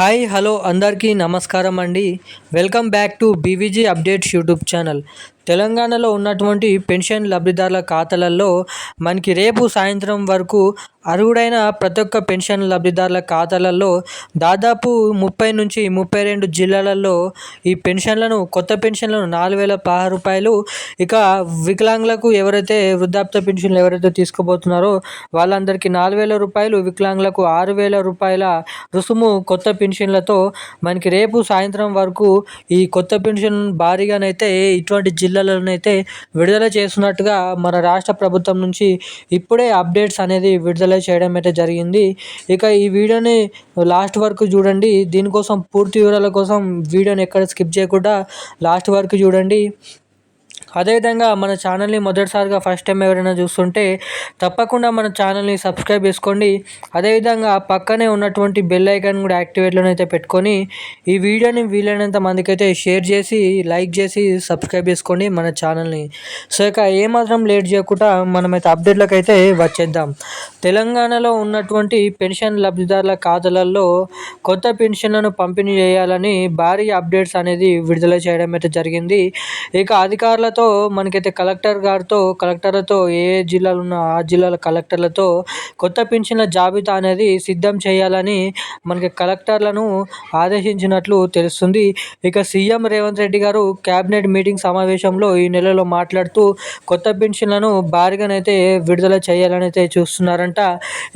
Hi hello అందరికీ నమస్కారం అండి. Welcome back to BVG updates YouTube channel. తెలంగాణలో ఉన్నటువంటి పెన్షన్ లబ్ధిదారుల ఖాతాలలో మనకి రేపు సాయంత్రం వరకు అర్హుడైన ప్రతి ఒక్క పెన్షన్ లబ్ధిదారుల ఖాతాలలో దాదాపు ముప్పై నుంచి ముప్పై రెండు జిల్లాలలో ఈ పెన్షన్లను కొత్త పెన్షన్లను నాలుగు వేల పదహారు రూపాయలు ఇక వికలాంగులకు ఎవరైతే వృద్ధాప్య పెన్షన్లు ఎవరైతే తీసుకోబోతున్నారో వాళ్ళందరికీ నాలుగు వేల రూపాయలు వికలాంగులకు ఆరు వేల రూపాయల రుసుము కొత్త పెన్షన్లతో మనకి రేపు సాయంత్రం వరకు ఈ కొత్త పెన్షన్ భారీగానైతే ఇటువంటి జిల్లా జిల్లాలోనైతే విడుదల చేస్తున్నట్టుగా మన రాష్ట్ర ప్రభుత్వం నుంచి ఇప్పుడే అప్డేట్స్ అనేది విడుదల చేయడం అయితే జరిగింది. ఇక ఈ వీడియోని లాస్ట్ వరకు చూడండి. దీనికోసం పూర్తి వివరాల కోసం వీడియోని ఎక్కడ స్కిప్ చేయకుండా లాస్ట్ వరకు చూడండి. అదేవిధంగా మన ఛానల్ని మొదటిసారిగా ఫస్ట్ టైం ఎవరైనా చూస్తుంటే తప్పకుండా మన ఛానల్ని సబ్స్క్రైబ్ చేసుకోండి. అదేవిధంగా పక్కనే ఉన్నటువంటి బెల్ ఐకాన్ కూడా యాక్టివేట్లోనైతే పెట్టుకొని ఈ వీడియోని వీలైనంత మందికైతే షేర్ చేసి లైక్ చేసి సబ్స్క్రైబ్ చేసుకోండి మన ఛానల్ని. సో ఇక ఏమాత్రం లేట్ చేయకుండా మనమైతే అప్డేట్లకు అయితే వచ్చేద్దాం. తెలంగాణలో ఉన్నటువంటి పెన్షన్ లబ్ధిదారుల ఖాతాలలో కొత్త పెన్షన్లను పంపిణీ చేయాలని భారీ అప్డేట్స్ అనేది విడుదల చేయడం అయితే జరిగింది. ఇక అధికారులతో కలెక్టర్లతో మనకైతే కలెక్టర్ గారితో కలెక్టర్లతో ఏ జిల్లాలు ఉన్న ఆ జిల్లాల కలెక్టర్లతో కొత్త పెన్షన్ల జాబితా అనేది సిద్ధం చేయాలని మనకి కలెక్టర్లను ఆదేశించినట్లు తెలుస్తుంది. ఇక సీఎం రేవంత్ రెడ్డి గారు క్యాబినెట్ మీటింగ్ సమావేశంలో ఈ నెలలో మాట్లాడుతూ కొత్త పెన్షన్లను భారీగానైతే విడుదల చేయాలని అయితే చూస్తున్నారంట.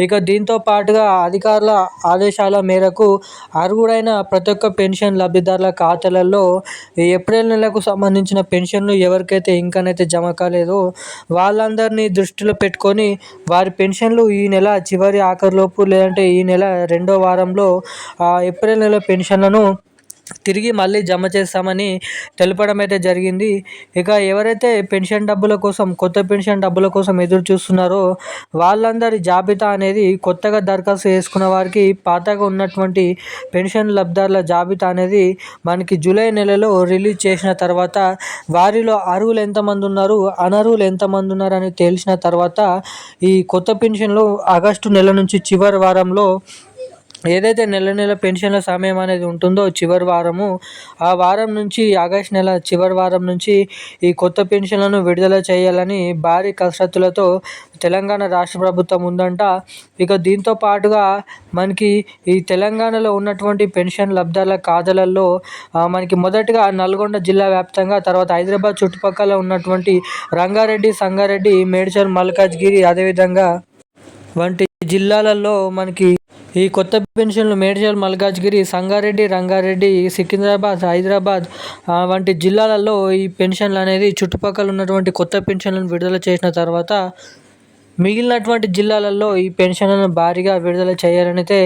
ఇక దీంతో పాటుగా అధికారుల ఆదేశాల మేరకు అర్హుడైన ప్రతి ఒక్క పెన్షన్ లబ్ధిదారుల ఖాతాలలో ఏప్రిల్ నెలకు సంబంధించిన పెన్షన్లు ఎవరికి ఎవరికైతే ఇంకానైతే జమ కాలేదో. వాళ్ళందరినీ దృష్టిలో పెట్టుకొని వారి పెన్షన్లు ఈ నెల చివరి ఆఖరిలోపు లేదంటే ఈ నెల రెండో వారంలో ఏప్రిల్ నెల పెన్షన్లను తిరిగి మళ్ళీ జమ చేస్తామని తెలపడం అయితే జరిగింది. ఇక ఎవరైతే పెన్షన్ డబ్బుల కోసం కొత్త పెన్షన్ డబ్బుల కోసం ఎదురు చూస్తున్నారో వాళ్ళందరి జాబితా అనేది కొత్తగా దరఖాస్తు చేసుకున్న వారికి పాతగా ఉన్నటువంటి పెన్షన్ లబ్ధారుల జాబితా అనేది మనకి జూలై నెలలో రిలీజ్ చేసిన తర్వాత వారిలో అర్హులు ఎంతమంది ఉన్నారు అనర్హులు ఎంతమంది ఉన్నారు అని తెలిసిన తర్వాత ఈ కొత్త పెన్షన్లు ఆగస్టు నెల నుంచి చివరి వారంలో ఏదైతే నెల నెల పెన్షన్ల సమయం అనేది ఉంటుందో చివరి వారము ఆ వారం నుంచి ఆగస్ట్ నెల చివరి వారం నుంచి ఈ కొత్త పెన్షన్లను విడుదల చేయాలని భారీ కసరత్తులతో తెలంగాణ రాష్ట్ర ప్రభుత్వం ఉందంట. ఇక దీంతో పాటుగా మనకి ఈ తెలంగాణలో ఉన్నటువంటి పెన్షన్ లబ్ధాల ఖాతాలలో మనకి మొదటగా నల్గొండ జిల్లా వ్యాప్తంగా తర్వాత హైదరాబాద్ చుట్టుపక్కల ఉన్నటువంటి రంగారెడ్డి సంగారెడ్డి మేడ్చల్ మల్కాజ్గిరి అదేవిధంగా వంటి జిల్లాలలో మనకి ఈ కొత్త పెన్షన్లు మేడ్చల్ మల్కాజ్గిరి సంగారెడ్డి రంగారెడ్డి సికింద్రాబాద్ హైదరాబాద్ వంటి జిల్లాలలో ఈ పెన్షన్లు అనేది చుట్టుపక్కల ఉన్నటువంటి కొత్త పెన్షన్లను విడుదల చేసిన తర్వాత మిగిలినటువంటి జిల్లాలలో ఈ పెన్షన్లను భారీగా విడుదల చేయాలని అయితే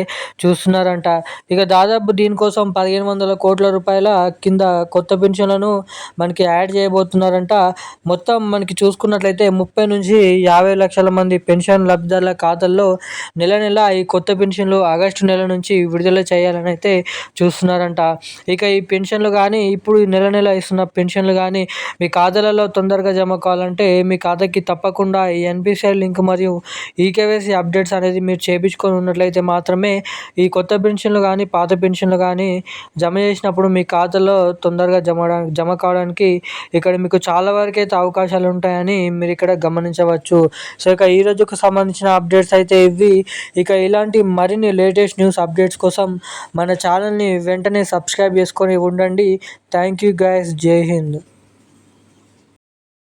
చూస్తున్నారంట. ఇక దాదాపు దీనికోసం పదిహేను వందల కోట్ల రూపాయల కింద కొత్త పెన్షన్లను మనకి యాడ్ చేయబోతున్నారంట. మొత్తం మనకి చూసుకున్నట్లయితే ముప్పై నుంచి యాభై లక్షల మంది పెన్షన్ లబ్ధిదారుల ఖాతాల్లో నెల నెల ఈ కొత్త పెన్షన్లు ఆగస్టు నెల నుంచి విడుదల చేయాలని అయితే చూస్తున్నారంట. ఇక ఈ పెన్షన్లు కానీ ఇప్పుడు నెల నెల ఇస్తున్న పెన్షన్లు కానీ మీ ఖాతాలలో తొందరగా జమ కావాలంటే మీ ఖాతాకి తప్పకుండా ఈ ఎన్పిసిఐ లింక్ లింక్ మరియు ఈకేవైసీ అప్డేట్స్ అనేది మీరు చేయించుకొని ఉన్నట్లయితే మాత్రమే ఈ కొత్త పెన్షన్లు కానీ పాత పెన్షన్లు కానీ జమ చేసినప్పుడు మీ ఖాతాలో తొందరగా జమ జమ కావడానికి ఇక్కడ మీకు చాలా వరకు అయితే అవకాశాలు ఉంటాయని మీరు ఇక్కడ గమనించవచ్చు. సో ఇక ఈ రోజుకు సంబంధించిన అప్డేట్స్ అయితే ఇవి. ఇక ఇలాంటి మరిన్ని లేటెస్ట్ న్యూస్ అప్డేట్స్ కోసం మన ఛానల్ని వెంటనే సబ్స్క్రైబ్ చేసుకొని ఉండండి. Thank you guys. జై హింద్.